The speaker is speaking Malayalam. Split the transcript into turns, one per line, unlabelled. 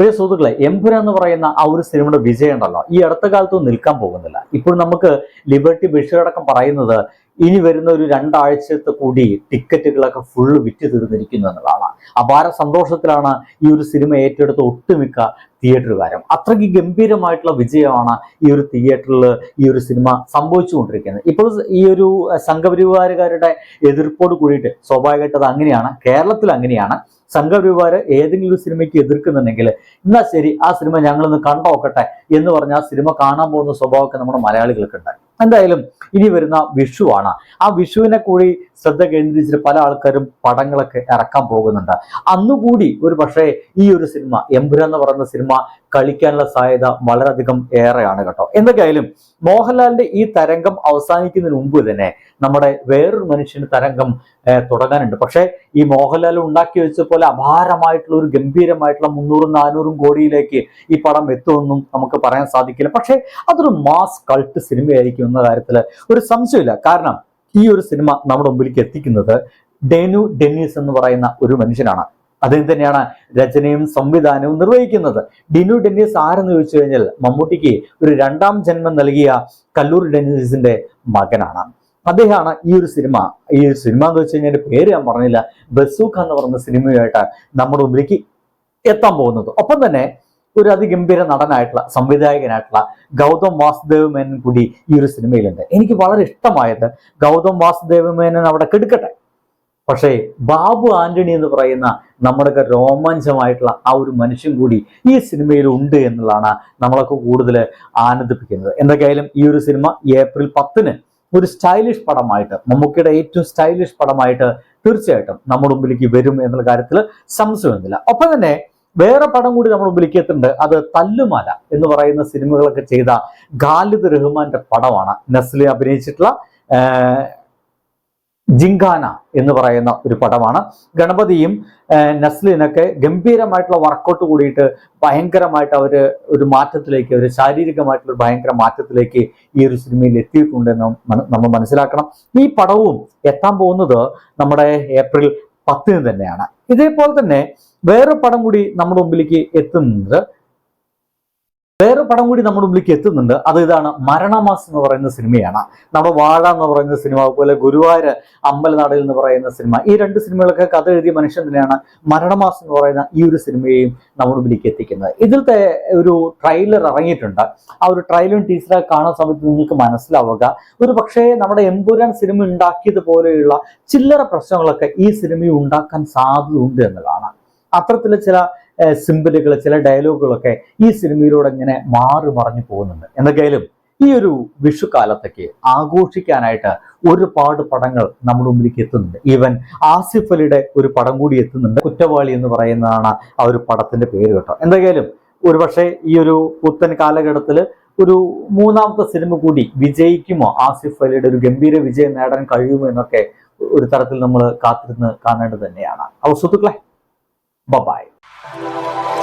പ്രിയ സുഹൃത്തുക്കളെ എംപുര എന്ന് പറയുന്ന ആ ഒരു സിനിമയുടെ വിജയം ഉണ്ടല്ലോ. ഈ അടുത്ത കാലത്തൊന്നും നിൽക്കാൻ പോകുന്നില്ല. ഇപ്പോൾ നമുക്ക് ലിബർട്ടി ബഷീർ അടക്കം പറയുന്നത് ഇനി വരുന്ന ഒരു രണ്ടാഴ്ചത്തെ കൂടി ടിക്കറ്റുകളൊക്കെ ഫുള്ള് വിറ്റ് തീർന്നിരിക്കുന്നു എന്നുള്ളതാണ്. അപാര സന്തോഷത്തിലാണ് ഈ ഒരു സിനിമ ഏറ്റെടുത്ത ഒട്ടുമിക്ക തിയേറ്ററുകാരും. അത്രയ്ക്ക് ഗംഭീരമായിട്ടുള്ള വിജയമാണ് ഈ ഒരു തിയേറ്ററിൽ ഈ ഒരു സിനിമ സംഭവിച്ചുകൊണ്ടിരിക്കുന്നത്. ഇപ്പോൾ ഈ ഒരു സംഘപരിവാരക്കാരുടെ എതിർപ്പോട് കൂടിയിട്ട് സ്വാഭാവികമായിട്ട് അത് അങ്ങനെയാണ് കേരളത്തിൽ അങ്ങനെയാണ്. സംഘപരിവാർ ഏതെങ്കിലും ഒരു സിനിമയ്ക്ക് എതിർക്കുന്നുണ്ടെങ്കിൽ എന്നാ ശരി ആ സിനിമ ഞങ്ങളൊന്ന് കണ്ടോക്കട്ടെ എന്ന് പറഞ്ഞ് ആ സിനിമ കാണാൻ പോകുന്ന സ്വഭാവമൊക്കെ നമ്മുടെ മലയാളികൾക്കുണ്ട്. എന്തായാലും ഇനി വരുന്ന വിഷുവാണ്. ആ വിഷുവിനെ കൂടി ശ്രദ്ധ കേന്ദ്രീകരിച്ചിട്ട് പല ആൾക്കാരും പടങ്ങളൊക്കെ ഇറക്കാൻ പോകുന്നുണ്ട്. അന്നുകൂടി ഒരു പക്ഷേ ഈ ഒരു സിനിമ എംപുര എന്ന് പറയുന്ന സിനിമ കളിക്കാനുള്ള സാധ്യത വളരെയധികം ഏറെയാണ് കേട്ടോ. എന്തൊക്കെയായാലും മോഹൻലാലിന്റെ ഈ തരംഗം അവസാനിക്കുന്നതിന് മുമ്പ് തന്നെ നമ്മുടെ വേറൊരു മനുഷ്യന് തരംഗം തുടങ്ങാനുണ്ട്. പക്ഷേ ഈ മോഹൻലാൽ ഉണ്ടാക്കി വെച്ച പോലെ അപാരമായിട്ടുള്ള ഒരു ഗംഭീരമായിട്ടുള്ള മുന്നൂറും നാനൂറും കോടിയിലേക്ക് ഈ പടം എത്തുമെന്നും നമുക്ക് പറയാൻ സാധിക്കില്ല. പക്ഷേ അതൊരു മാസ് കൾട്ട് സിനിമയായിരിക്കും എന്ന കാര്യത്തിൽ ഒരു സംശയമില്ല. കാരണം ഈ ഒരു സിനിമ നമ്മുടെ മുമ്പിലേക്ക് എത്തിക്കുന്നത് ഡെനു ഡെന്നീസ് എന്ന് പറയുന്ന ഒരു മനുഷ്യനാണ്. അദ്ദേഹം തന്നെയാണ് രചനയും സംവിധാനവും നിർവഹിക്കുന്നത്. ഡിനു ഡെന്നീസ് ആരെന്ന് ചോദിച്ചു കഴിഞ്ഞാൽ മമ്മൂട്ടിക്ക് ഒരു രണ്ടാം ജന്മം നൽകിയ കല്ലൂർ ഡെന്നീസിന്റെ മകനാണ്. അദ്ദേഹമാണ് ഈ ഒരു സിനിമ. ഈ ഒരു സിനിമ എന്ന് വെച്ച് കഴിഞ്ഞാൽ പേര് ഞാൻ പറഞ്ഞില്ല. ബസൂഖ എന്ന് പറയുന്ന സിനിമയായിട്ട് നമ്മുടെ മുമ്പിലേക്ക് എത്താൻ പോകുന്നത്. ഒപ്പം തന്നെ ഒരു അതിഗംഭീര നടനായിട്ടുള്ള സംവിധായകനായിട്ടുള്ള ഗൗതം വാസുദേവ് മേനൻ കൂടി ഈ ഒരു സിനിമയിലുണ്ട്. എനിക്ക് വളരെ ഇഷ്ടമായത് ഗൗതം വാസുദേവ് മേനൻ അവിടെ കെടുക്കട്ടെ. പക്ഷേ ബാബു ആന്റണി എന്ന് പറയുന്ന നമ്മുടെയൊക്കെ രോമാഞ്ചമായിട്ടുള്ള ആ ഒരു മനുഷ്യൻ കൂടി ഈ സിനിമയിൽ ഉണ്ട് എന്നുള്ളതാണ് നമ്മളൊക്കെ കൂടുതൽ ആനന്ദിപ്പിക്കുന്നത്. എന്തൊക്കെയായാലും ഈ ഒരു സിനിമ ഏപ്രിൽ പത്തിന് ഒരു സ്റ്റൈലിഷ് പടമായിട്ട് മമ്മൂക്കിയുടെ ഏറ്റവും സ്റ്റൈലിഷ് പടമായിട്ട് തീർച്ചയായിട്ടും നമ്മുടെ മുമ്പിലേക്ക് വരും എന്നുള്ള കാര്യത്തിൽ സംശയമൊന്നുമില്ല. ഒപ്പം തന്നെ വേറെ പടം കൂടി നമ്മൾ എത്തുന്നുണ്ട് അത് തല്ലുമാല എന്ന് പറയുന്ന സിനിമകളൊക്കെ ചെയ്ത ഖാലിദ് റഹ്മാന്റെ പടമാണ്. നസ്ലി അഭിനയിച്ചിട്ടുള്ള ജിങ്കാന എന്ന് പറയുന്ന ഒരു പടമാണ്. ഗണപതിയും നസ്ലിനൊക്കെ ഗംഭീരമായിട്ടുള്ള വർക്കൗട്ട് കൂടിയിട്ട് ഭയങ്കരമായിട്ട് അവർ ഒരു മാറ്റത്തിലേക്ക് ഒരു ശാരീരികമായിട്ടുള്ള ഒരു ഭയങ്കര മാറ്റത്തിലേക്ക് ഈ ഒരു സിനിമയിൽ എത്തിയിട്ടുണ്ടെന്ന് നമ്മൾ മനസ്സിലാക്കണം. ഈ പടവും എത്താൻ പോകുന്നത് നമ്മുടെ ഏപ്രിൽ പത്തിന് തന്നെയാണ്. ഇതേപോലെ തന്നെ വേറെ പടം കൂടി നമ്മുടെ മുമ്പിലേക്ക് എത്തുന്നത്. പടം കൂടി നമ്മുടെ മുമ്പിലേക്ക് എത്തുന്നുണ്ട്. അത് ഇതാണ് മരണമാസം എന്ന് പറയുന്ന സിനിമയാണ്. നമ്മുടെ വാഴ എന്ന് പറയുന്ന സിനിമ അതുപോലെ ഗുരുവായൂർ അമ്പലനാടൽ എന്ന് പറയുന്ന സിനിമ. ഈ രണ്ട് സിനിമകളൊക്കെ കഥ എഴുതിയ മനുഷ്യൻ തന്നെയാണ് മരണമാസം എന്ന് പറയുന്ന ഈ ഒരു സിനിമയെയും നമ്മുടെ മുമ്പിലേക്ക് എത്തിക്കുന്നത്. ഇതിലത്തെ ഒരു ട്രെയിലർ ഇറങ്ങിയിട്ടുണ്ട്. ആ ഒരു ട്രെയിലറും ടീച്ചറൊക്കെ കാണുന്ന സമയത്ത് നിങ്ങൾക്ക് മനസ്സിലാവുക. ഒരു പക്ഷേ നമ്മുടെ എമ്പുരാൻ സിനിമ ഉണ്ടാക്കിയത് പോലെയുള്ള ചില്ലറ പ്രശ്നങ്ങളൊക്കെ ഈ സിനിമയിൽ ഉണ്ടാക്കാൻ സാധ്യതയുണ്ട് എന്നതാണ് അത്തരത്തിലെ ചില സിമ്പിളുകൾ ചില ഡയലോഗുകളൊക്കെ ഈ സിനിമയിലൂടെ ഇങ്ങനെ മാറി മറിഞ്ഞു പോകുന്നുണ്ട്. എന്തൊക്കെയായാലും ഈ ഒരു വിഷു കാലത്തേക്ക് ആഘോഷിക്കാനായിട്ട് ഒരുപാട് പടങ്ങൾ നമ്മുടെ മുമ്പിലേക്ക് എത്തുന്നുണ്ട്. ഈവൻ ആസിഫ് അലിയുടെ ഒരു പടം കൂടി എത്തുന്നുണ്ട്. കുറ്റവാളി എന്ന് പറയുന്നതാണ് ആ ഒരു പടത്തിന്റെ പേര് കേട്ടോ. എന്തൊക്കെയാലും ഒരുപക്ഷെ ഈ ഒരു പുത്തൻ കാലഘട്ടത്തിൽ ഒരു മൂന്നാമത്തെ സിനിമ കൂടി വിജയിക്കുമോ? ആസിഫ് അലിയുടെ ഒരു ഗംഭീര വിജയം നേടാൻ കഴിയുമോ എന്നൊക്കെ ഒരു തരത്തിൽ നമ്മൾ കാത്തിരുന്ന് കാണേണ്ടത് തന്നെയാണ്. അപ്പോൾ സുഹൃത്തുക്കളെ Música